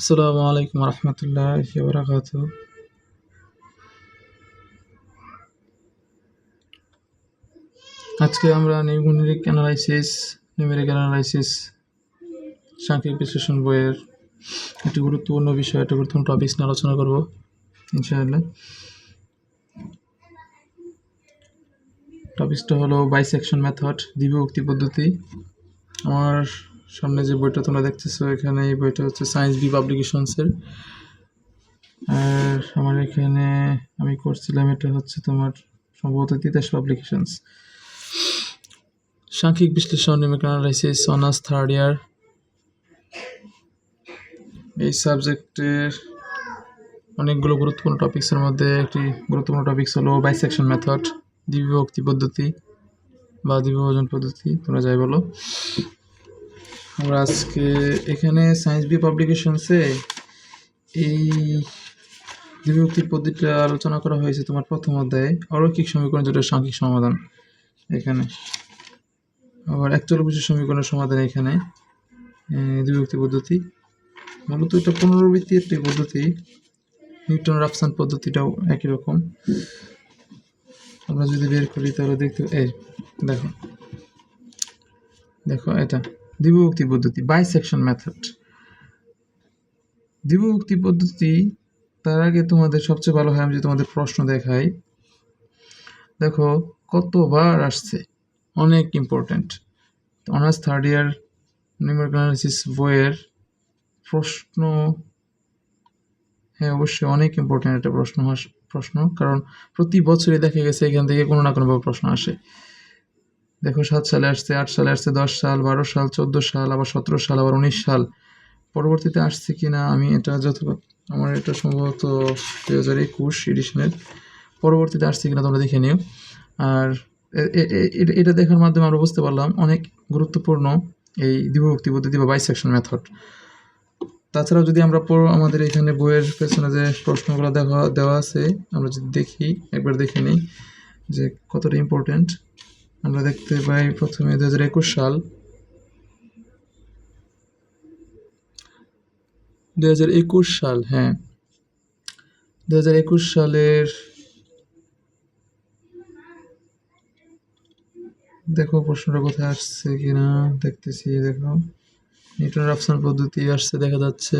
আসসালামু আলাইকুম রহমতুল্লাহ বরাকাত আজকে আমরা নিউমোনিক অ্যানালাইসিস, নিউমেরিক অ্যানালাইসিস সাংখ্যিক বিশ্লেষণ বইয়ের একটি গুরুত্বপূর্ণ বিষয়, একটা গুরুত্বপূর্ণ টপিক্স নিয়ে আলোচনা করব, ইনশাআল্লাহ। টপিক্সটা হলো বাইসেকশন মেথড দ্বিবিভক্তি পদ্ধতি। আমার সামনে যে বইটা তোমরা দেখতেছো, এখানে এই বইটা হচ্ছে সায়েন্স বি পাবলিকেশনসের আর আমার এখানে আমি করছিলাম, এটা হচ্ছে তোমার সম্ভবত তিতাস পাবলিকেশনস সাংখ্যিক বিশ্লেষণ numeric analysis honours third year এই সাবজেক্টের অনেকগুলো গুরুত্বপূর্ণ টপিক্সের মধ্যে একটি গুরুত্বপূর্ণ টপিক্স হলো বাইসেকশন মেথড দ্বিবিভক্তি পদ্ধতি বা দ্বিবিভাজন পদ্ধতি, তোমরা যাই বলো। আমরা আজকে এখানে সায়েন্স বি পাবলিকেশনসে এই দ্বিবিভক্তির পদ্ধতিটা আলোচনা করা হয়েছে তোমার প্রথম অধ্যায়ে। অরৈখিক সমীকরণ যেটা সাংখ্যিক সমাধান এখানে। আবার একচল একচল্লিশ সমীকরণের সমাধান এখানে দ্বিবিভক্তি পদ্ধতি। মূলত এটা পুনরাবৃত্তি একটি পদ্ধতি। নিউটন রাফসান পদ্ধতিটাও একই রকম। আমরা যদি বের করি তাহলে দেখতে এই দেখো। দেখো এটা। দ্বিবিভক্তি পদ্ধতি বাইসেকশন মেথড দ্বিবিভক্তি পদ্ধতি, তার আগে তোমাদের সবচেয়ে ভালো হয় আমি যদি তোমাদের প্রশ্ন দেখাই। দেখো, কতবার আসছে? অনেক important honours third year numeric বইয়ের প্রশ্ন হ্যাঁ অবশ্যই অনেক ইম্পর্ট্যান্ট একটা প্রশ্ন প্রশ্ন, কারণ প্রতি বছরই দেখা গেছে এখান থেকে কোনো না কোনোভাবে প্রশ্ন আসে। দেখো সাত সালে আসছে, আট সালে আসছে, দশ সাল, বারো সাল, চোদ্দ সাল, আবার সতেরো সাল, আবার উনিশ সাল। পরবর্তীতে আসছে কি না আমি এটা যত আমার এটা সম্ভবত দুই হাজার একুশ এডিশনের পরবর্তীতে আসছে কিনা তোমরা দেখে নিও। আর এটা দেখার মাধ্যমে আমরা বুঝতে পারলাম অনেক গুরুত্বপূর্ণ এই দ্বিভক্তি পদ্ধতি বা বাইসেকশন মেথড তাছাড়াও যদি আমরা আমাদের এখানে বইয়ের পেছনে যে প্রশ্নগুলো দেখা দেওয়া আছে, আমরা যদি দেখি, একবার দেখে নিই যে কতটা ইম্পর্টেন্ট আমরা দেখতে পাই প্রথমে দু হাজার একুশ সাল। দু একুশ সাল হ্যাঁ। দু হাজার একুশ সালের দেখো প্রশ্নটা কোথায় আসছে কিনা, দেখতেছি, দেখো। নিউটন রাফসান পদ্ধতি আসছে, দেখা যাচ্ছে।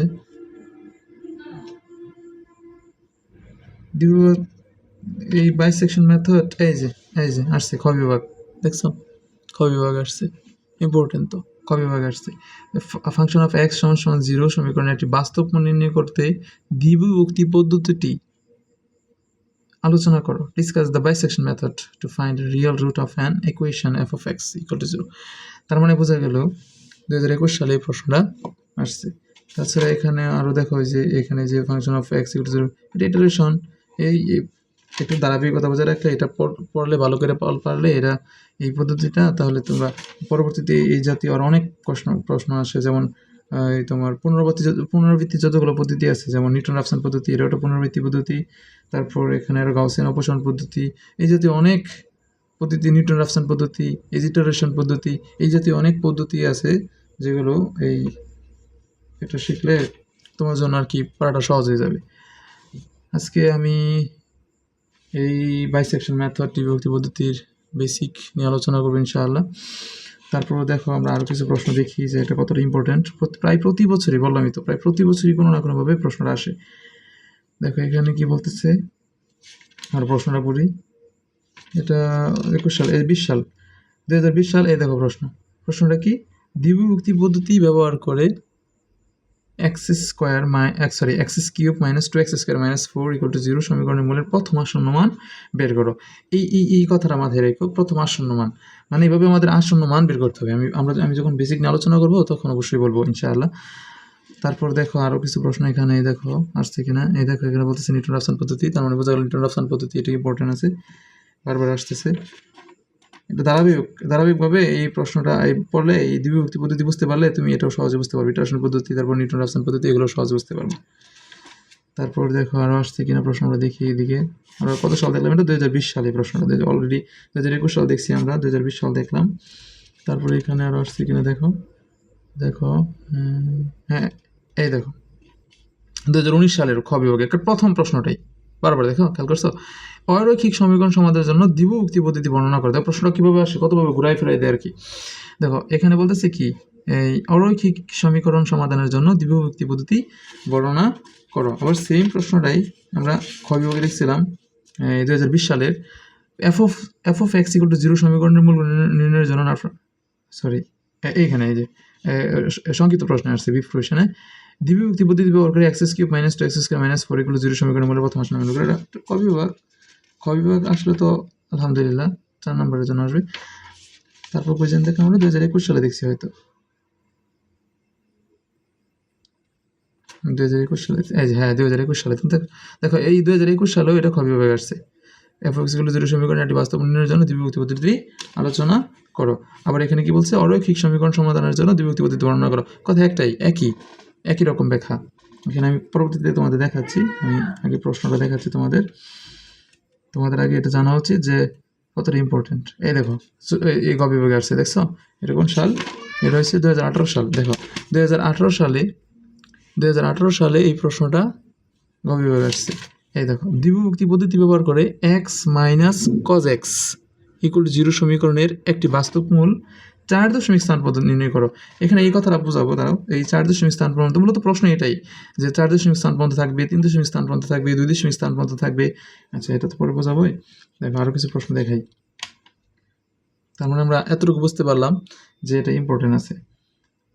এই বাইসেকশন মেথড এই যে এই যে, আসছে খ দেখছ? খ বিভাগ আসছে। ইম্পর্টেন্ট তো খ বিভাগ আসছে ফাংশন অফ এক্স সমান সমান জিরো সমীকরণে একটি বাস্তব মান নির্ণয় করতে দ্বিবিভক্তি পদ্ধতিটি আলোচনা করো। Discuss the bi bisection method to find real root of an equation f of x equal to zero তার মানে বোঝা গেল দু হাজার একুশ সালে এই প্রশ্নটা আসছে। তাছাড়া এখানে আরও দেখা হয় যে এখানে যে function of x equal to zero এটা ইটারেশন এই একটু ধারাবাহিকতা বজায় রাখলে, এটা পড়লে, ভালো করে পারলে এরা এই পদ্ধতিটা, তাহলে তোমরা পরবর্তীতে এই জাতীয় আর অনেক প্রশ্ন প্রশ্ন আসে। যেমন এই তোমার পুনরাবৃত্তি পুনরাবৃত্তি যতগুলো পদ্ধতি আছে, যেমন নিউটন রাফসান পদ্ধতি এটা একটা পুনরাবৃত্তি পদ্ধতি, তারপর এখানে আরও গাউসিয়ান অপসারণ পদ্ধতি, এই জাতীয় অনেক পদ্ধতি, নিউটন রাফসান পদ্ধতি, এজিটারেশন পদ্ধতি, এই জাতীয় অনেক পদ্ধতি আছে যেগুলো এই এটা শিখলে তোমার জন্য আর কি পড়াটা সহজ হয়ে যাবে। আজকে আমি এই বাইসেকশন মেথড বিভক্তি পদ্ধতির বেসিক নিয়ে আলোচনা করব ইনশাআল্লাহ। তারপর দেখো আমরা আরও কিছু প্রশ্ন দেখি যে এটা কতটা ইম্পর্ট্যান্ট প্রায় প্রতি বছরই, বললামই তো, প্রায় প্রতি বছরই কোনো না কোনোভাবে প্রশ্নটা আসে। দেখো এখানে কি বলতেছে? আর প্রশ্নটা পড়ি। এটা একুশ সাল, এই বিশ সাল। দু হাজার বিশ সাল, এই দেখো প্রশ্ন। প্রশ্নটা কি? দ্বিবিভক্তি পদ্ধতি ব্যবহার করে x square my sorry x cube minus two x square minus four equal to zero সমীকরণের মূলের প্রথম আসন্ন মান বের করো। এই এই এই কথাটা মাথায় রেখো, প্রথম আসন্ন মান মানে এইভাবে আমাদের আসন্ন মান বের করতে হবে। আমি, আমরা আমি যখন বেসিক নিয়ে আলোচনা করব, তখন অবশ্যই বলব, ইনশাআল্লাহ। তারপর দেখো আরও কিছু প্রশ্ন এখানে, এই দেখো, আসছে কিনা? এই দেখো, এখানে বলতেছে নিউটন রাফসান পদ্ধতি, তার মানে বোঝা গেল নিউটন রাফসান পদ্ধতি, এটা ইম্পর্টেন্ট আছে? বারবার আসতেছে। এটা ধারাবাহিক, ধারাবাহিকভাবে এই প্রশ্নটা এই পড়লে, এই দ্বিবিভক্তি পদ্ধতি বুঝতে পারলে তুমি এটাও সহজে বুঝতে পারবে। ইটারেশন পদ্ধতি, তারপর নিউটন রাফসান পদ্ধতি, এগুলো সহজে বুঝতে পারবে। তারপর দেখো আরও আসছে কিনা প্রশ্ন আমরা দেখি এদিকে। আমরা কত সাল দেখলাম এটা? দু হাজার বিশ সালে প্রশ্নটা। অলরেডি দু হাজার একুশ সাল দেখছি আমরা দু হাজার বিশ সাল দেখলাম। তারপরে এখানে আরও আসছে কিনা দেখো। দেখো হ্যাঁ এই দেখো। দু হাজার উনিশ সালের খ বিভাগের প্রথম প্রশ্নটাই। বারবার দেখো, খেয়াল করছ? অরৈখিক সমীকরণ সমাধানের জন্য দ্বিভুক্তি পদ্ধতি বর্ণনা করে। দেখো প্রশ্নটা কীভাবে আসে, কতভাবে ঘুরাই ফেরাই দেয় আর কি। দেখো, এখানে বলতেছে কি, এই অরৈখিক সমীকরণ সমাধানের জন্য দ্বিভুক্তি পদ্ধতি বর্ণনা করো। আবার সেম প্রশ্নটাই আমরা খ বিভাগে দেখছিলাম দু হাজার বিশ সালের f of f of x equal to zero সমীকরণের মূল নির্ণয়ের জন্য সরি এইখানে এই যে সংক্ষিপ্ত প্রশ্ন আসছে বিফ কোয়েশনে দ্বিবিভক্তি পদ্ধতি ব্যবহার করে x's cube minus two x square minus four equal zero সমীকরণের মূল্য প্রথম আসলে মনে করে। এটা ক বিভাগ আসলে তো আলহামদুলিল্লাহ, চার নম্বরের জন্য আসবে। তারপর কোয়েশন দেখে আমরা দু হাজার একুশ সালে দেখছি হয়তো। দু হাজার একুশ সালে হ্যাঁ দু হাজার একুশ সালে। দেখো এই দু হাজার একুশ সালেও এটা খ বিভাগে আসছে। এফ এক্সগুলো সমীকরণ, একটি বাস্তব উন্নয়নের জন্য দ্বিবিভক্তি পদ্ধতি আলোচনা করো। আবার এখানে কি বলছে? অরৈখিক সমীকরণ সমাধানের জন্য দ্বিবিভক্তি পদ্ধতি বর্ণনা করো। কথা একটাই, একই একই রকম ব্যাখ্যা। এখানে আমি পরবর্তীতে তোমাদের দেখাচ্ছি, আমি আগে প্রশ্নটা দেখাচ্ছি তোমাদের। তোমাদের আগে এটা জানা উচিত যে কতটা ইম্পর্টেন্ট এই দেখো এই- গ বিভাগে আসছে, দেখছ? এরকম সাল? এটা হচ্ছে দু হাজার আঠারো সাল। দেখো দু হাজার আঠারো সালে দু হাজার আঠারো সালে এই প্রশ্নটা গ বিভাগে আসছে। এই দেখো, দ্বিবিভক্তি পদ্ধতি ব্যবহার করে x minus cos x equal zero সমীকরণের একটি বাস্তব মূল চার দশমিক স্থান পর্যন্ত নির্ণয় করো। এখানে এই কথাটা বোঝাবো তারাও এই চার দশমিক স্থান পর্যন্ত, মূলত প্রশ্ন এটাই যে চার দশমিক স্থান পর্যন্ত থাকবে, তিন দশমিক স্থান পর্যন্ত থাকবে, দুই দশমিক স্থান পর্যন্ত থাকবে। আচ্ছা এটা তো পরে বোঝাবোই দেখো আরও কিছু প্রশ্ন দেখাই। তার মানে আমরা এতটুকু বুঝতে পারলাম যে এটা ইম্পর্টেন্ট আছে।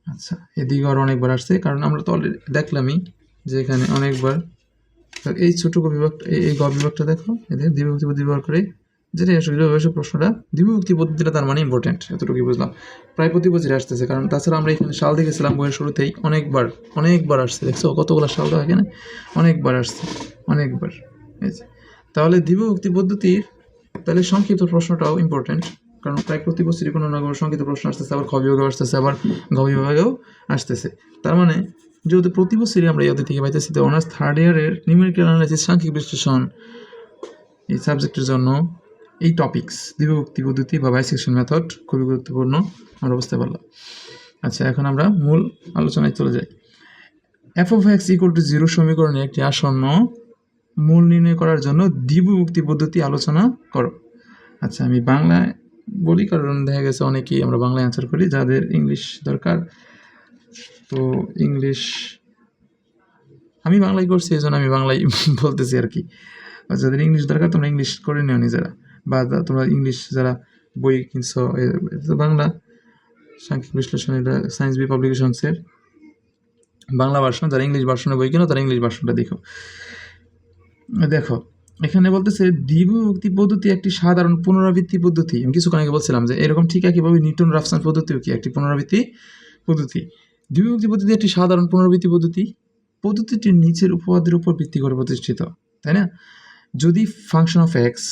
আচ্ছা এদিকে আরও অনেকবার আসছে, কারণ আমরা তো অলরেডি দেখলামই যে এখানে অনেকবার। এই ছোট বিভাগটা এই গ বিভাগটা দেখো, এদের পদ্ধতি ব্যবহার করে যেটা আসলে প্রশ্নটা দ্বিভক্তি পদ্ধতিটা তার মানে ইম্পর্টেন্ট এতটুকুই বুঝলাম। প্রায় প্রতি বছরই আসতেছে, কারণ তাছাড়া আমরা এখানে সাল দেখেছিলাম বইয়ের শুরুতেই, অনেকবার অনেকবার আসছে, দেখছ? কতগুলো সাল তো এখানে? অনেকবার আসছে, অনেকবার। তাহলে দ্বিভক্তি পদ্ধতির তাহলে সংক্ষিপ্ত প্রশ্নটাও ইম্পর্টেন্ট কারণ প্রায় প্রতি বছরই কোনো না কোনো সংক্ষিপ্ত প্রশ্ন আসতেছে, আবার খ আসতেছে, আবার ঘ আসতেছে। তার মানে যেহেতু প্রতি বছরই আমরা অধ্যায় থেকে পাইতেছি, তো অনার্স থার্ড ইয়ারের নিউমেরিক্যাল অ্যানালাইসিস সাংখ্যিক বিশ্লেষণ, এই সাবজেক্টের জন্য এই টপিকস দ্বিভক্তি পদ্ধতি বা বাইসেকশন মেথড খুবই গুরুত্বপূর্ণ। আমরা বুঝতে পারলাম আচ্ছা এখন আমরা মূল আলোচনায় চলে যাই। F of x equal to zero সমীকরণে একটি আসন্ন মূল নির্ণয় করার জন্য দ্বিবিভক্তি পদ্ধতি আলোচনা করো। আচ্ছা আমি বাংলায় বলি, কারণ দেখা গেছে অনেকেই আমরা বাংলায় অ্যান্সার করি, যাদের ইংলিশ দরকার। তো ইংলিশ আমি বাংলায় করছি এই জন্য আমি বাংলায় বলতেছি আর কি। যাদের ইংলিশ দরকার, তোমরা ইংলিশ করে নিও নিজেরা। বা তোমরা ইংলিশ যারা বই কিনছো বাংলা, সাংখ্যিক বিশ্লেষণ, এটা সায়েন্স বি পাবলিকেশনসের বাংলা ভার্সন যারা ইংলিশ ভার্সনে বই কিনো, তারা ইংলিশ ভার্সনটা দেখো। দেখো, এখানে বলতেছে দ্বিভক্তি পদ্ধতি একটি সাধারণ পুনরাবৃত্তি পদ্ধতি। আমি কিছুক্ষণ আগে বলছিলাম যে এরকম ঠিক একইভাবে নিউটন রাফসান পদ্ধতিও কি একটি পুনরাবৃত্তি পদ্ধতি? দ্বিভক্তি পদ্ধতি একটি সাধারণ পুনরাবৃত্তি পদ্ধতি। পদ্ধতিটি নিচের উপপাদ্যের উপর ভিত্তি করে প্রতিষ্ঠিত, তাই না? যদি ফাংশন অফ এক্স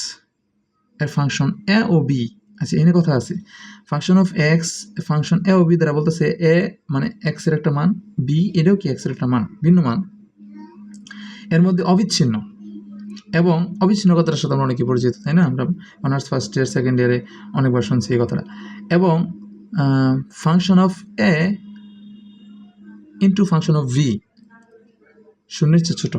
এর ফাংশন এ ও বি আচ্ছা এনে কথা আছে। Function of x function a O B দ্বারা বলতেছে এ মানে এক্সের একটা মান বি এটাও কি এক্সের একটা মান, ভিন্ন মান। এর মধ্যে অবিচ্ছিন্ন এবং অবিচ্ছিন্ন কথাটার সাথে আমরা অনেকে পরিচিত, তাই না? আমরা অনার্স ফার্স্ট ইয়ার সেকেন্ড ইয়ারে অনেকবার শুনছি এই কথাটা। এবং function of a into function of b শূন্যের চেয়ে ছোট।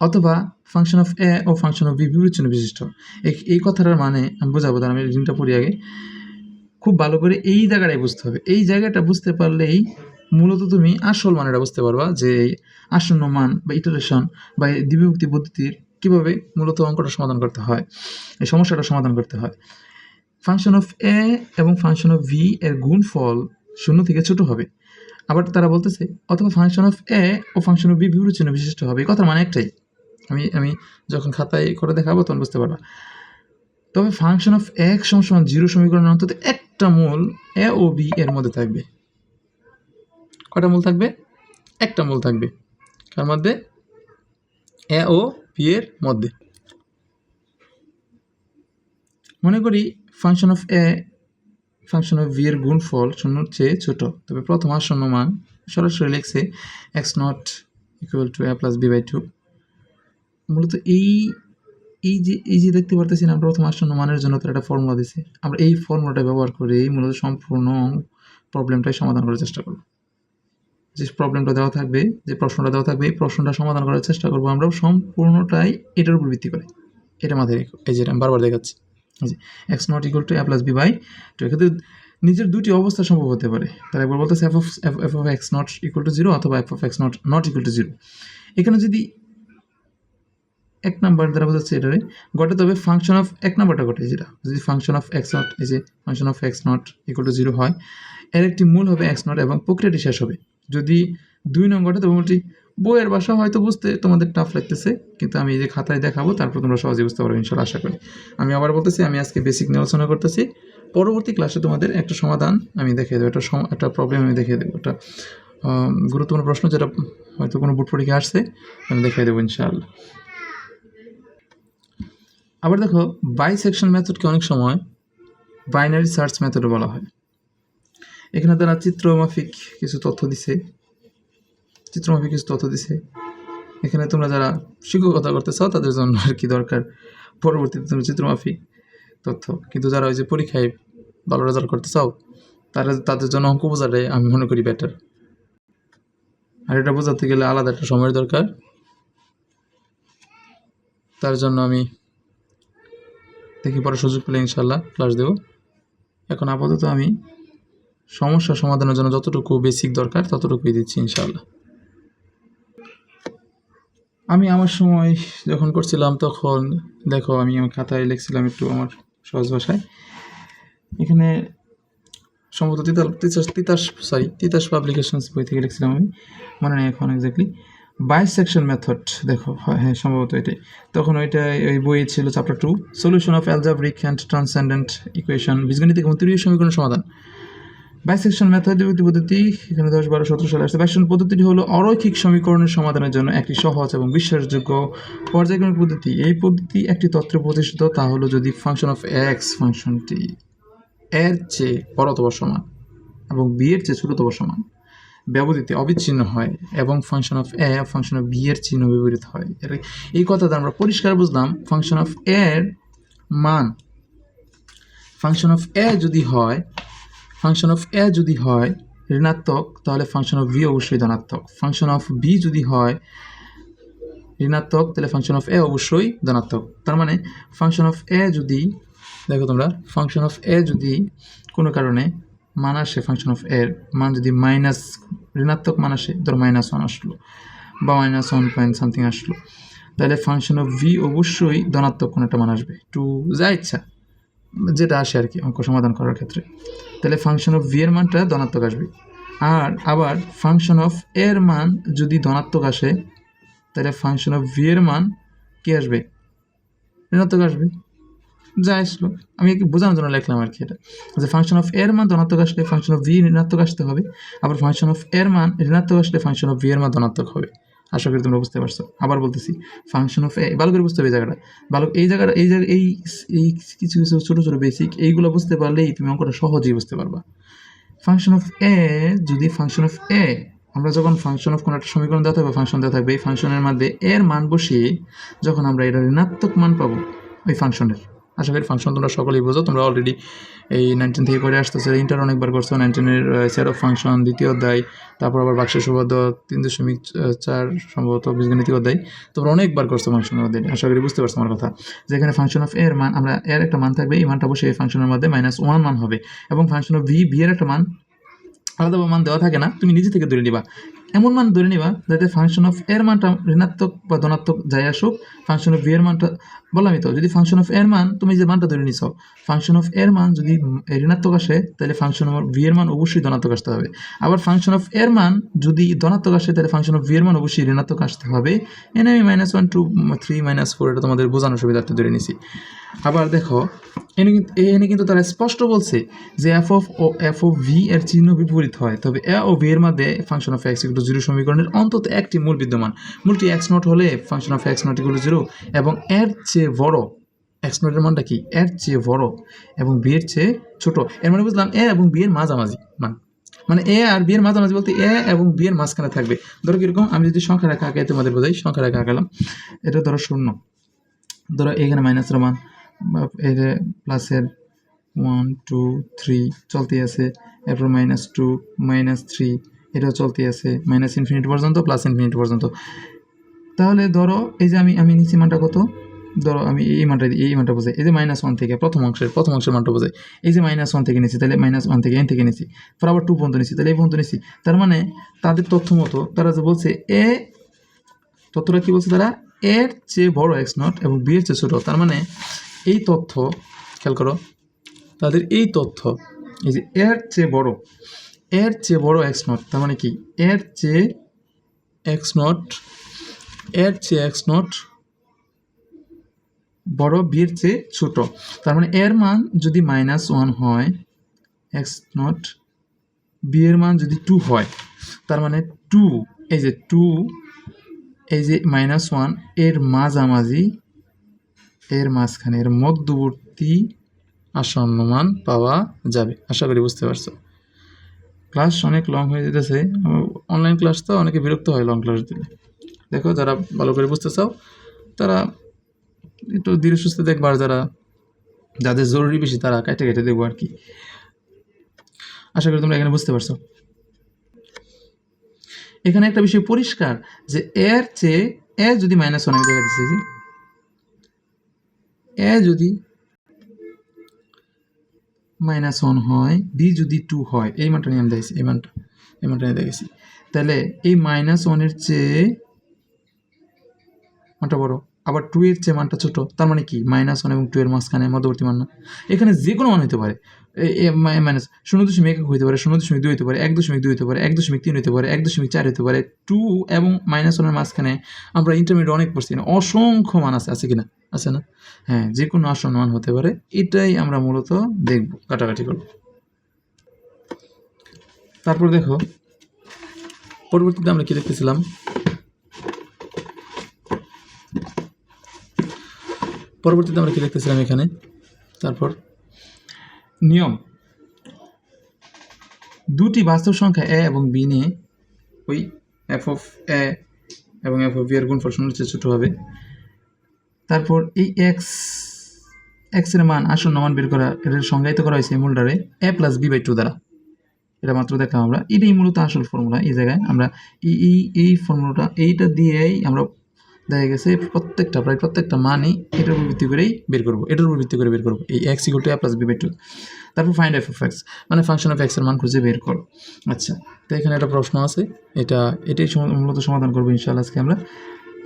অথবা ফাংশন অফ এ ও ফাংশন অফ বি বিবেচনা বিশিষ্ট। এই- কথাটার মানে আমি বোঝাবো তার আমি রিডিংটা পড়ি আগে। খুব ভালো করে এই জায়গাটাই বুঝতে হবে। এই জায়গাটা বুঝতে পারলেই মূলত তুমি আসল মানেটা বুঝতে পারবা যে আসন্ন মান বা ইটারেশন বা দ্বিবিভক্তি পদ্ধতির কীভাবে মূলত অঙ্কটা সমাধান করতে হয়, এই সমস্যাটা সমাধান করতে হয়। ফাংশন অফ এ এবং ফাংশন অফ ভি এর গুণফল শূন্য থেকে ছোট হবে। আবার তারা বলতেছে, অথবা ফাংশন অফ এ ও ফাংশন অফ বি বিবেচন বিশিষ্ট হবে। কথার মানে একটাই। আমি আমি যখন খাতায় করে দেখাবো তখন বুঝতে পারবা। তবে ফাংশন অফ এক্স সমান জিরো সমীকরণের অন্তত একটা মূল এ ও বি এর মধ্যে থাকবে। কটা মূল থাকবে? একটা মূল থাকবে। কার মধ্যে? এ ও বি এর মধ্যে। মনে করি function of a function of b এর গুণফল শূন্যর চেয়ে ছোট। তবে প্রথম আসন্ন মান সরাসরি লিখছে x nought equal to a plus b by two মূলত এই এই যে এই যে দেখতে পারতেছি না প্রথম আসন্ন মানের জন্য তার একটা ফর্মুলা দিছে। আমরা এই ফর্মুলাটা ব্যবহার করে মূলত সম্পূর্ণ প্রবলেমটাই সমাধান করার চেষ্টা করব। যে প্রবলেমটা দেওয়া থাকবে, যে প্রশ্নটা দেওয়া থাকবে, এই প্রশ্নটা সমাধান করার চেষ্টা করব আমরা সম্পূর্ণটাই এটার উপর ভিত্তি করে। এটা মাথায় রেখো। এই যেটা আমি বারবার দেখাচ্ছি। X nought equal to a plus b by two এক্ষেত্রে নিজের দুটি অবস্থা সম্ভব হতে পারে। তার একবার বলতেছে f of f of x nought equal to zero অথবা f of x nought nought equal to zero এখানে যদি এক নাম্বার দ্বারা বোঝাচ্ছে এটারে ঘটে, তবে ফাংশন অফ এক নাম্বারটা ঘটে, যেটা যদি ফাংশন অফ এক্স নট এই যে function of x nought equal to zero হয়, এর একটি মূল হবে এক্স নট এবং প্রক্রিয়াটি শেষ হবে। যদি দুই নং ঘটে, তবে মূলটি বইয়ের ভাষা হয়তো বুঝতে তোমাদের টাফ লাগতেছে, কিন্তু আমি যে খাতায় দেখাবো, তারপর তোমরা সহজে বুঝতে পারবে ইনশাল্লাহ আশা করি। আমি আবার বলতেছি, আমি আজকে বেসিক নিয়ে আলোচনা করতেছি। পরবর্তী ক্লাসে তোমাদের একটা সমাধান আমি দেখিয়ে দেবো, একটা একটা প্রবলেম আমি দেখিয়ে দেবো, একটা গুরুত্বপূর্ণ প্রশ্ন যেটা হয়তো কোনো বোর্ড পরীক্ষা আসছে, আমি দেখিয়ে দেবো, ইনশাআল্লাহ। আবার দেখো বাই সেকশন মেথডকে অনেক সময় বাইনারি সার্চ মেথডও বলা হয়। এখানে তারা চিত্রমাফিক কিছু তথ্য দিছে। চিত্রমাফিক কিছু তথ্য দিছে। এখানে তোমরা যারা শিক্ষকতা করতে চাও তাদের জন্য আর কি দরকার। পরবর্তীতে তুমি চিত্রমাফিক তথ্য। কিন্তু যারা ওই যে পরীক্ষায় ভালো রেজাল্ট করতে চাও, তারা তাদের জন্য অঙ্ক বোঝাটাই আমি মনে করি বেটার আর এটা বোঝাতে গেলে আলাদা একটা সময়ের দরকার। তার জন্য আমি দেখি পরে সুযোগ পেলে ইনশাল্লাহ ক্লাস দেব। এখন আপাতত আমি সমস্যা সমাধানের জন্য যতটুকু বেসিক দরকার ততটুকুই দিচ্ছি ইনশাল্লাহ আমি আমার সময় যখন করছিলাম তখন দেখো আমি আমার খাতায় লিখছিলাম একটু আমার সহজ ভাষায়। এখানে সম্ভবত তিতাস তিতাস তিতাস সরি তিতাস পাবলিকেশনস বই থেকে লিখছিলাম আমি। মনে নেই এখন এক্স্যাক্টলি বাইসেকশন মেথড দেখো, হয় হ্যাঁ সম্ভবত এটাই। তখন ওইটা, ওই বইয়ে ছিল chapter two solution of algebraic and transcendent equation বীজগণিতিক এবং তৃতীয় সমীকরণের সমাধান। বাইসেকশন মেথড বিভক্তি পদ্ধতি, এখানে দশ, বারো, সতেরো সালে আসছে। বাইসেকশন পদ্ধতিটি হলো অরৈখিক সমীকরণের সমাধানের জন্য একটি সহজ এবং বিশ্বাসযোগ্য পর্যায়ক্রমিক পদ্ধতি। এই পদ্ধতি একটি তত্ত্বে প্রতিষ্ঠিত, তা হলো যদি ফাংশন অফ এক্স ফাংশনটি এর চেয়ে বড় অথবা সমান এবং বি এর চেয়ে ছোট অথবা সমান। ব্যবধিতে অবিচ্ছিন্ন হয় এবং function of a function of b এর চিহ্ন বিপরীত হয় এই কথাটা আমরা পরিষ্কার বুঝলাম ফাংশন অফ এর মান ফাংশন অফ এ যদি হয় ফাংশন অফ এ যদি হয় ঋণাত্মক তাহলে ফাংশন অফ বি অবশ্যই ধনাত্মক ফাংশন অফ বি যদি হয় ঋণাত্মক তাহলে ফাংশন অফ এ অবশ্যই ধনাত্মক তার মানে ফাংশন অফ এ যদি দেখো তোমরা ফাংশন অফ এ যদি কোনো কারণে মান আসে ফাংশন অফ এর মান যদি মাইনাস ঋণাত্মক মান আসে ধরো মাইনাস ওয়ান আসলো বা মাইনাস ওয়ান পয়েন্ট সামথিং আসলো, তাহলে ফাংশন অফ ভি অবশ্যই ধনাত্মক কোনো একটা মান আসবে। টু যা ইচ্ছা, যেটা আসে আর কি, অঙ্ক সমাধান করার ক্ষেত্রে। তাহলে ফাংশন অফ ভি এর মানটা ধনাত্মক আসবে। আর আবার ফাংশন অফ এর মান যদি ধনাত্মক আসে, তাহলে ফাংশন অফ ভি এর মান কী আসবে? ঋণাত্মক আসবে। যা আসলো। আমি একটু বোঝানোর জন্য লিখলাম আর কি এটা। যে ফাংশন অফ এর মান ধনাত্মক আসলে ফাংশন অফ ভি ঋণাত্মক আসতে হবে, আবার ফাংশন অফ এর মান ঋণাত্মক আসলে ফাংশন অফ ভি এর মান ধনাত্মক হবে। আশা করি তোমরা বুঝতে পারছ। আবার বলতেছি ফাংশন অফ এ ভালো করে বুঝতে হবে এই জায়গাটা। ভালো, এই জায়গাটা, এই জায়গা, এই এই কিছু কিছু ছোটো ছোটো বেসিক এইগুলো বুঝতে পারলেই তুমি অঙ্কটা সহজেই বুঝতে পারবা। ফাংশন অফ এ যদি ফাংশন অফ এ আমরা যখন ফাংশন অফ কোনো একটা সমীকরণ দেওয়া থাকবে ফাংশন দেওয়া থাকবে, এই ফাংশনের মধ্যে এর মান বসিয়ে যখন আমরা এটা ঋণাত্মক মান পাবো, ওই ফাংশনের আশা করি ফাংশন তোমরা সকলেই বোঝো। তোমরা অলরেডি এই নাইনটিন থেকে করে আসতেছে। ইন্টার অনেকবার করছ। নাইনটিনের সেট অফ ফাংশন দ্বিতীয় অধ্যায়, তারপর আবার বাক্সের সুবাদ তিন দশমিক চার সম্ভবত বীজগণিতিক অধ্যায়। তোমরা অনেকবার করছ ফাংশনের মধ্যে। আশা করি বুঝতে পারছ আমার কথা। যেখানে ফাংশন অফ এর মান, আমরা এর একটা মান থাকবে। এই মানটা অবশ্যই এই ফাংশনের মধ্যে মাইনাস ওয়ান মান হবে। এবং ফাংশন অফ ভি ভি এর একটা মান আলাদা মান দেওয়া থাকে না। তুমি নিজে থেকে ধরে নিবা। এমন মান ধরে নিবা যাতে ফাংশন অফ এর মানটা ঋণাত্মক বা ধনাত্মক যাই আসুক ফাংশন অফ এর মানটা বললামই তো, যদি ফাংশন অফ এর মান তুমি যে মানটা ধরে নিছো ফাংশন অফ এর মান যদি ঋণাত্মক আসে, তাহলে ফাংশন অফ এর মান অবশ্যই ধনাত্মক আসতে হবে। আবার ফাংশন অফ এর মান যদি ধনাত্মক আসে, তাহলে ফাংশন অফ এর মান অবশ্যই ঋণাত্মক আসতে হবে। এনে আমি minus one two three minus four এটা তোমাদের বোঝানোর সুবিধার্থে ধরে নিছি। আবার দেখো, এনে কিন্তু এনে কিন্তু তারা স্পষ্ট বলছে যে এফ অফ ও এফ ও ভি এর চিহ্ন বিপরীত হয়, তবে এ ও ভি এর মধ্যে function of x equal zero সমীকরণের অন্তত একটি মূল বিদ্যমান। মূলটি এক্স নট হলে function of x nought equal zero এবং এর চেয়ে বড় এক্স নটের মানটা কি? এর চেয়ে বড় এবং বি এর চেয়ে ছোট। এর মানে বুঝলাম এ এবং বি এর মাঝামাঝি মান। মানে এ আর বি এর মাঝামাঝি বলতে এ এবং বি এর মাঝখানে থাকবে। ধরো কীরকম? আমি যদি সংখ্যা রেখা আঁকাই, তোমাদের বোঝাই। সংখ্যা রেখা আঁকালাম। এটা ধরো শূন্য। ধরো এখানে মাইনাসের মান এই প্লাসের ওয়ান টু থ্রি চলতে আছে। এরপর মাইনাস টু মাইনাস থ্রি এটাও চলতে আছে মাইনাস ইনফিনিটি পর্যন্ত প্লাস ইনফিনিটি পর্যন্ত। তাহলে ধরো, এই যে আমি আমি নিচে মানটা কত? ধরো, আমি এই মানটা এই মানটা বোঝাই। এই যে মাইনাস ওয়ান থেকে প্রথম অংশের প্রথম অংশের মানটা বোঝাই। এই যে মাইনাস ওয়ান থেকে নিচ্ছি তাহলে মাইনাস ওয়ান থেকে এন থেকে নিচ্ছি তারপর আবার টু পর্যন্ত নিচ্ছি তাহলে এই পর্যন্ত নিচ্ছি তার মানে তাদের তথ্য মতো, তারা যে বলছে এ তথ্যটা কী বলছে তারা? এর চেয়ে বড় এক্স নট এবং বি এর চেয়ে ছোটো। তার মানে এই তথ্য, খেয়াল করো, তাদের এই তথ্য, এই যে এর চেয়ে বড় এর চেয়ে বড় এক্স নট তার মানে কি? এর চেয়ে এক্স নট এর চেয়ে এক্স নট বড় বিয়ের চেয়ে ছোট। তার মানে এর মান যদি মাইনাস ওয়ান হয় এক্স নট বি এর মান যদি টু হয়, তার মানে টু এই যে টু এই যে মাইনাস ওয়ানের মাঝামাঝি, এর মাঝখানে, এর মধ্যবর্তী আসন্ন মান পাওয়া যাবে। আশা করি বুঝতে পারছ। ক্লাস অনেক লং হয়ে যেতেছে। অনলাইন ক্লাস তো অনেকে বিরক্ত হয় লং ক্লাস দিলে দেখো, যারা ভালো করে বুঝতে চাও, তারা একটু ধীরে সুস্থ দেখবার যারা, যাদের জরুরি বেশি, তারা কেটে কেটে দেবো আর কি। আশা করি তোমরা এখানে বুঝতে পারছ। এখানে একটা বিষয় পরিষ্কার যে এর চেয়ে, এ যদি মাইনাস আমি দেখা দিচ্ছি যে এ যদি মাইনাস ওয়ান হয় বি যদি টু হয়, এই মানটা নিয়ে আমি দেখেছি, এই মানটা এই মানটা নিয়ে দেখেছি। তাহলে এই মাইনাস ওয়ানের চেয়ে মানটা বড়, আবার টু এর চেয়ে মানটা ছোট, তার মানে কি? মাইনাস ওয়ান এবং টু এর মাঝখানে মধ্যবর্তী মান না। এখানে যে কোনো মান হতে পারে। মাইনাস শূন্য দশমিক এক হতে পারে, শূন্য দশমিক দুই হতে পারে, এক দশমিক দুই হতে পারে, এক দশমিক তিন হতে পারে, এক দশমিক চার হতে পারে টু এবং মাইনাস ওয়ানের মাঝখানে আমরা ইন্টারমিডিয়েট অনেক পড়ছি অসংখ্য মান আছে আছে কিনা? আছে না? হ্যাঁ যে কোনো আসন মান হতে পারে। এটাই আমরা মূলত দেখব, কাটাকাটি করব। তারপর দেখো, পরবর্তীতে আমরা কি দেখতেছিলাম? পরবর্তীতে আমরা কি দেখতেছিলাম এখানে? তারপর, নিয়ম। দুটি বাস্তব সংখ্যা এ এবং বি নিয়ে ওই এফ অফ এ এবং এফ অফ বি এর গুণফল শূন্যের চেয়ে ছোটো হবে তারপর এই এক্স এক্সের মান আসন্ন মান বের করা এটা সংজ্ঞায়িত করা হয়েছে মূলটারে a plus b by two দ্বারা। এটা মাত্র দেখলাম আমরা। এটাই মূলত আসল ফর্মুলা এই জায়গায়। আমরা এই এই এই ফর্মুলাটা এইটা দিয়েই আমরা দেখা গেছে প্রত্যেকটা, প্রায় প্রত্যেকটা মানই এটার উপর ভিত্তি করেই বের করব। এটার উপর ভিত্তি করে বের করব। এই x equal to a plus b by two তারপর ফাইন্ড এফ অফ এক্স মানে ফাংশন অফ এক্সের মান খুঁজে বের করো। আচ্ছা তো এখানে একটা প্রশ্ন আছে। এটা, এটাই মূলত সমাধান করব ইনশাল্লাহ আজকে আমরা।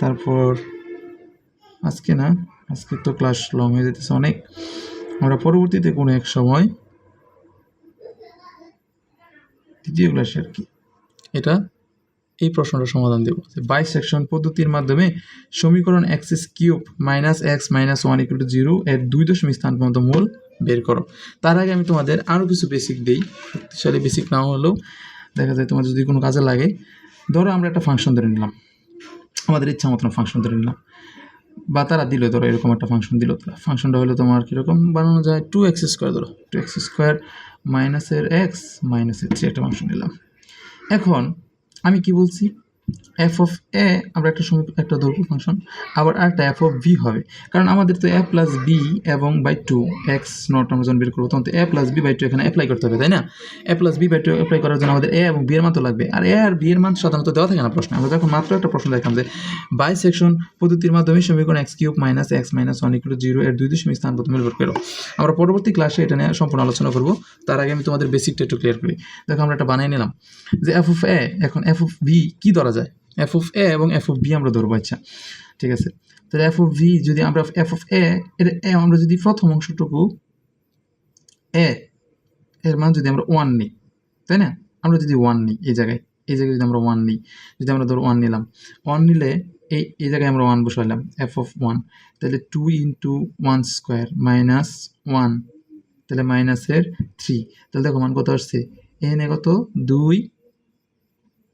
তারপর আজকে না, আজকে তো ক্লাস লং হয়ে যেতেছে অনেক। আমরা পরবর্তীতে কোনো এক সময় দ্বিতীয় ক্লাসে আর কি। এটা এই প্রশ্নটার সমাধান দেব। বাই সেকশন পদ্ধতির মাধ্যমে সমীকরণ x's cube minus x minus one equal to zero এর দুই দশমিক স্থান পর্যন্ত মূল বের করো। তার আগে আমি তোমাদের আরও কিছু বেসিক দিই। শক্তিশালী বেসিক না হলেও দেখা যায় তোমার যদি কোনো কাজে লাগে। ধরো আমরা একটা ফাংশন ধরে নিলাম। আমাদের ইচ্ছা মতন ফাংশন ধরে নিলাম। বা তারা দিল ধরো, এরকম একটা ফাংশন দিল। তারা ফাংশনটা হলো তোমার কীরকম? বানানো যায় টু এক্স স্কোয়ার ধরো। টু এক্স স্কোয়ার মাইনাসের এক্স মাইনাসের থ্রি একটা ফাংশন নিলাম। এখন আমি কি বলছি? এফ অফ এ আমরা একটা সময় একটা ধরবো ফাংশন আবার আরেকটা এফ অফ বি হবে কারণ আমাদের তো এ প্লাস বি এবং বাই টু এক্স নট আমরা যখন বের করব, তখন তো a plus b by two এখানে অ্যাপ্লাই করতে হবে, তাই না? A plus b by two apply করার জন্য আমাদের এ এবং বি এর মান তো লাগবে। আর এ আর বি এর মান সাধারণত দেওয়া থাকে না প্রশ্ন। আমরা যখন মাত্র একটা প্রশ্ন দেখলাম যে বাই সেকশন পদ্ধতির মাধ্যমে সমীকরণ x cube minus x minus one equal zero এর দুই দশমিক স্থান প্রথমে বের করো। আমরা পরবর্তী ক্লাসে এটা নিয়ে সম্পূর্ণ আলোচনা করব। তার আগে আমি তোমাদের বেসিকটা একটু ক্লিয়ার করি। দেখো আমরা এটা বানিয়ে নিলাম যে এফ অফ এ এখন এফ অফ বি কী ধরা এফ অফ এ এবং এফ অফ বি আমরা ধরবো আচ্ছা ঠিক আছে। তাহলে এফ অফ ভি যদি আমরা এফ অফ এ এর এ আমরা যদি প্রথম অংশটুকু এ এর মান যদি আমরা ওয়ান নিই, তাই না? আমরা যদি ওয়ান নিই এই জায়গায় এই জায়গায় যদি আমরা ওয়ান নিই, যদি আমরা ধরো ওয়ান নিলাম ওয়ান নিলে এই এই জায়গায় আমরা ওয়ান বসাইলাম এফ অফ ওয়ান তাহলে two into one square minus one তাহলে মাইনাসের থ্রি তাহলে দেখো মান কত আসছে? এনে কত? দুই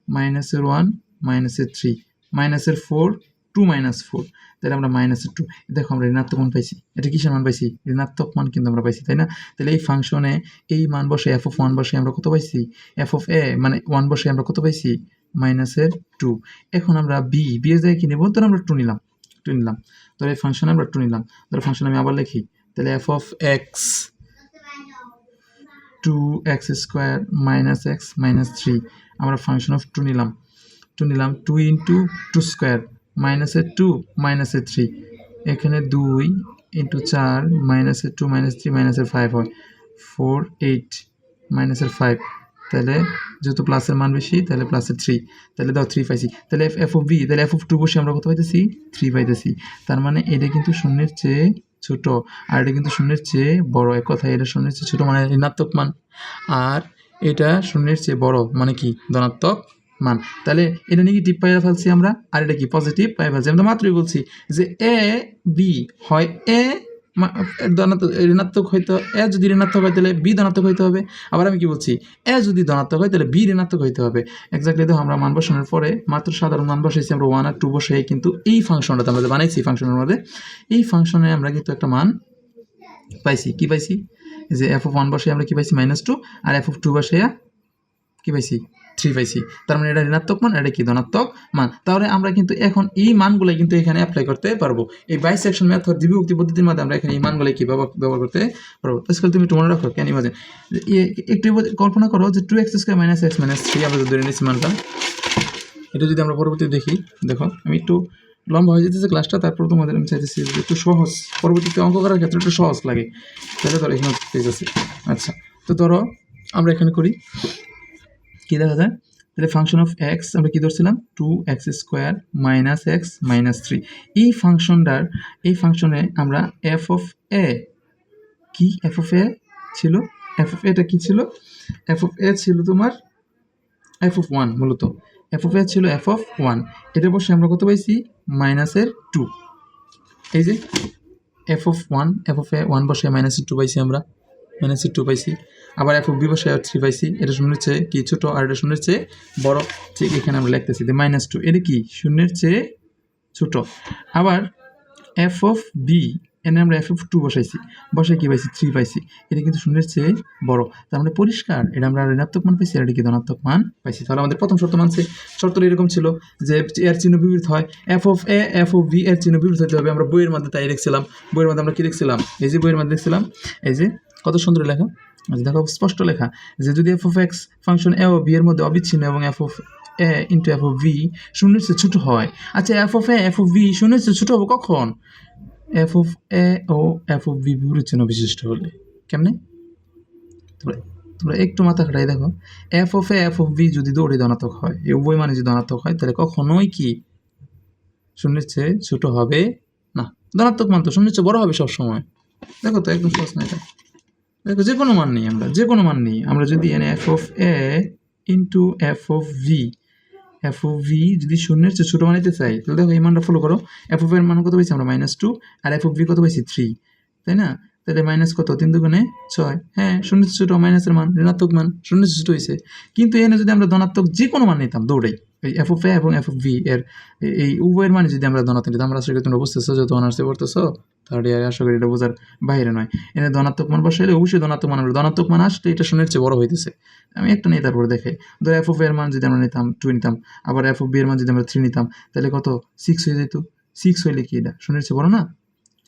মাইনাসের ওয়ান মাইনাসের থ্রি মাইনাসের ফোর টু মাইনাস ফোর তাহলে আমরা মাইনাসের টু দেখো আমরা ঋণাত্মক মান পাইছি। এটা কিসের মান পাইছি? ঋণাত্মক মান কিন্তু আমরা পাইছি, তাই না? তাহলে এই ফাংশনে এই মান বসে এফ অফ ওয়ান বসে আমরা কত পাইছি? এফ অফ এ মানে ওয়ান বসে আমরা কত পাইছি? মাইনাসের টু এখন আমরা বি বি এর জায়গায় কি নেব? ধর আমরা টু নিলাম টু নিলাম। ধর এই ফাংশনে আমরা টু নিলাম। ধর ফাংশন আমি আবার লিখি, তাহলে f of x two x square minus x minus three আমরা ফাংশন অফ টু নিলাম। টু নিলাম টু ইন্টু টু স্কোয়ার মাইনাসের টু মাইনাসের থ্রি এখানে দুই ইন্টু চার মাইনাসের টু মাইনাস থ্রি মাইনাসের ফাইভ হয়। ফোর এইট মাইনাসের ফাইভ তাহলে যেহেতু প্লাসের মান বেশি, তাহলে প্লাসের থ্রি তাহলে দাও থ্রি পাইছি। তাহলে এফ এফ অফ বি তাহলে এফ অফ টু বসে আমরা কত পাইতেছি? থ্রি পাইতেছি। তার মানে এটা কিন্তু শূন্যের চেয়ে ছোট, আর এটা কিন্তু শূন্যের চেয়ে বড়। এক কথায় এটা শূন্যের চেয়ে ছোট মানে ঋণাত্মক মান। আর এটা শূন্যের চেয়ে বড় মানে কি? ধনাত্মক মান। তাহলে এটা নেগেটিভ পাইয়া ফেলছি আমরা? আর এটা কি পজিটিভ পাইয়া ফেলছি? আমরা মাত্রই বলছি যে এ বি হয় এ ঋণাত্মক হইতে এ যদি ঋণাত্মক হয় তাহলে বি ধনাত্মক হইতে হবে। আবার আমি কি বলছি? এ যদি ধনাত্মক হয় তাহলে বি ঋণাত্মক হইতে হবে। এক্স্যাক্টলি তো আমরা মান বসানোর পরে মাত্র সাধারণ মান বসাইছি আমরা ওয়ান আর টু বসে কিন্তু এই ফাংশনটা আমরা বানাইছি ফাংশনের মধ্যে। এই ফাংশনে আমরা কিন্তু একটা মান পাইছি। কি পাইছি? যে এফ অফ ওয়ান বসে আমরা কি পাইছি? মাইনাস টু আর এফ অফ টু বসে কি পাইছি? থ্রি পাইছি তার মানে এটা ঋণাত্মক মান, এটা কি ধনাত্মক মান? তাহলে আমরা কিন্তু এখন এই মানগুলো কিন্তু এখানে অ্যাপ্লাই করতে পারব। এই বাইসেকশন মেথড দ্বিবিভক্তি পদ্ধতির মাধ্যমে আমরা এখানে এই মানগুলো কি ব্যবহার করতে পারব? আজকাল তুমি একটু মনে রাখো কেন ইমাজিন একটু কল্পনা করো যে two x square minus x minus three আমরা ধরে নিচ্ছি মানটা। এটা যদি আমরা পরবর্তী দেখি, দেখো, আমি একটু লম্বা হয়ে যেতেছে ক্লাসটা তারপর তোমাদের আমি চাইতেছি একটু সহজ, পরবর্তীতে অঙ্ক করার ক্ষেত্রে একটু সহজ লাগে। তাহলে ধরো এখানে আচ্ছা তো ধরো আমরা এখানে করি কি দেখা যায়? তাহলে ফাংশন অফ এক্স আমরা কি ধরছিলাম? Two x square minus x minus three এই ফাংশনটার এই ফাংশনে আমরা এফ অফ এ কি? এফ অফ এ ছিল? এফ অফ এটা কি ছিল? এফ অফ এ ছিল তোমার এফ অফ ওয়ান মূলত। এফ অফ এ ছিল এফ অফ ওয়ান এটা বসে আমরা কত পাইছি? মাইনাসের টু এই যে f of one f of a one বসে মাইনাসের টু পাইছি আমরা। মাইনাসের টু পাইছি। আবার এফ অফ বি বসে থ্রি পাইছি এটা শূন্যের চেয়ে কি ছোটো আর এটা শূন্যের চেয়ে বড়? ঠিক এখানে আমরা লিখতেছি যে মাইনাস টু এটা কি? শূন্যের চেয়ে ছোট। আবার এফ অফ বি এনে আমরা এফ অফ টু বসাইছি। বসাই কি পাইছি? থ্রি পাইছি। এটা কিন্তু শূন্যের চেয়ে বড়। তার মানে পরিষ্কার। এটা আমরা ঋণাত্মক মান পাইছি, আর এটা কি ধনাত্মক মান পাইছি? তাহলে আমাদের প্রথম শর্ত মানছে। শর্তটা এরকম ছিল যে এর চিহ্ন বিপরীত হয়। F of a f of b এর চিহ্ন বিপরীত হতে হবে। আমরা বইয়ের মধ্যে তাই লিখছিলাম বইয়ের মধ্যে আমরা কি লিখছিলাম এই যে বইয়ের মধ্যে লিখছিলাম এই যে কত সুন্দর লেখা। দেখো স্পষ্ট লেখা যে যদি f of x function a O B এর মধ্যে অবিচ্ছিন্ন এবং f of a into f of b শূন্যের চেয়ে ছোট হয় আচ্ছা f of a f of b শূন্যের চেয়ে ছোট হবে কখন? এফ অফ এ ও এফ অফ ভি বিপরীত বিশিষ্ট হলে, কেমনে? তোমরা তোমরা একটু মাথা খাটাই দেখো f of a f of b যদি দৌড়ে ধনাত্মক হয়, এই উভয় মানে যদি ধনাত্মক হয়, তাহলে কখনোই কি? শূন্যের চেয়ে ছোট হবে না, ধনাত্মক মান তো শূন্যের চেয়ে বড় হবে সবসময়। দেখো তো একদম সহজ না এটা। দেখো যে কোনো মান নেই আমরা যে কোনো মান নেই। আমরা যদি এনে f of a into f of b f of b যদি শূন্যের চেয়ে ছোটো বানাইতে চাই, তাহলে দেখো এই মানটা ফলো করো। এফ অফ এর মান কত পাইছি আমরা? মাইনাস টু আর এফ অফ ভি কত পাইছি? থ্রি তাই না? তাহলে মাইনাস কত? তিন দুগুণে ছয়। হ্যাঁ শূন্য ছোটো মাইনাসের মান, ঋণাত্মক মান শূন্য ছোটো হয়েছে কিন্তু এখানে যদি আমরা ধনাত্মক যে কোনো মান নিতাম, দৌড়াই, এই এফ অফ এ এবং এফ অফ ভি এর, এই উভয়ের মানে যদি আমরা ধনাত্মক নিতাম আমরা আসলে তোমরা বুঝতেছো যেহেতু অনার্সে পড়তেছো। থার্ড ইয়ারে আশা করি এটা বোঝার বাইরে নয়। এনে ধনাত্মক মান বসাইলে অবশ্যই ধনাত্মক মান আমরা ধনাত্মক মান আসলে এটা শূন্যের চেয়ে বড় হইতেছে। আমি একটা নিয়ে তারপরে দেখে। ধর এফ অফ এর মান যদি আমরা নিতাম টু নিতাম, আবার এফ অফ বি এর মান যদি আমরা থ্রি নিতাম, তাহলে কত? সিক্স হয়ে যেত। সিক্স হইলে কি এটা? শূন্যের চেয়ে বড় না?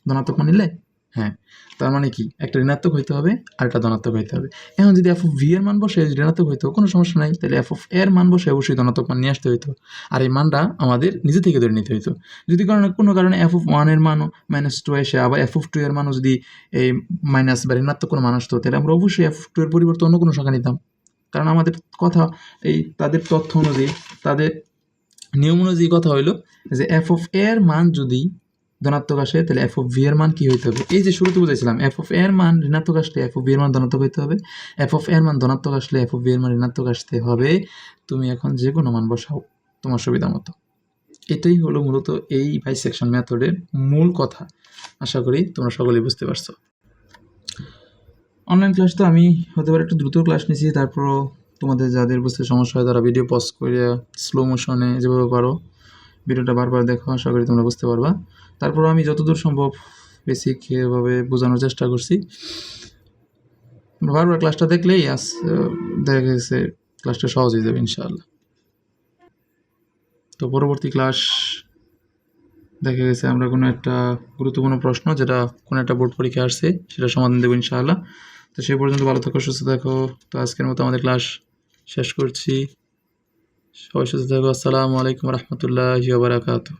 ধনাত্মক মান নিলে? হ্যাঁ তার মানে কি? একটা ঋণাত্মক হইতে হবে আর একটা ধনাত্মক হইতে হবে। এখন যদি এফ অফ ভি এর মান বসে ঋণাত্মক হইতো, কোনো সমস্যা নাই। তাহলে এফ অফ এর মান বসে অবশ্যই ধনাত্মক মান নিয়ে আসতে হইতো। আর এই মানটা আমাদের নিজে থেকে ধরে নিতে হইতো। যদি কারণে, কোনো কারণে এফ অফ ওয়ানের মানও মাইনাস টু এসে আবার এফ অফ টু এর মানও যদি এই মাইনাস বা ঋণাত্মক কোনো মান আসতো, তাহলে আমরা অবশ্যই এফ টু এর পরিবর্তে অন্য কোনো সংখ্যা নিতাম। কারণ আমাদের কথা, এই তাদের তথ্য অনুযায়ী, তাদের নিয়ম অনুযায়ী কথা হইল যে এফ অফ এর মান যদি ধনাত্মক আসে, তাহলে এফ অফ ভি এর মান কি হইতে হবে? এই যে শুরুতে বুঝেছিলাম এফ অফ এর মান ঋণাত্মক আসলে এফ অফ ভি এর মান ধনাত্মক হইতে হবে। এফ অফ এর মান ধনাত্মক আসলে এফ অফ ভি এর মান ঋণাত্মক আসতে হবে। তুমি এখন যে কোনো মান বসাও, তোমার সুবিধা মতো। এটাই হলো মূলত এই বাই সেকশন মেথডের মূল কথা। আশা করি তোমরা সকলেই বুঝতে পারছ। অনলাইন ক্লাস তো আমি হতে পারে একটু দ্রুত ক্লাস নিয়েছি তারপরও তোমাদের যাদের বুঝতে সমস্যা হয় তারা ভিডিও পজ করে স্লো মোশনে যেভাবে পারো ভিডিওটা বারবার দেখো, আশা করি তোমরা বুঝতে পারবা। তারপর আমি যতদূর সম্ভব বেসিক ভাবে বোঝানোর চেষ্টা করছি। বারবার ক্লাসটা দেখলেই আস দেখা গেছে ক্লাসটা সহজ হয়ে যাবে ইনশাআল্লাহ। তো পরবর্তী ক্লাস দেখা গেছে আমরা কোনো একটা গুরুত্বপূর্ণ প্রশ্ন যেটা কোনো একটা বোর্ড পরীক্ষা আসছে, সেটা সমাধান দেবো ইনশাআল্লাহ। তো সে পর্যন্ত ভালো থাকো, সুস্থ থাকো। তো আজকের মতো আমাদের ক্লাস শেষ করছি। সবাই সুস্থ থাকো। আসসালামু আলাইকুম রহমতুল্লাহি বারাকাতু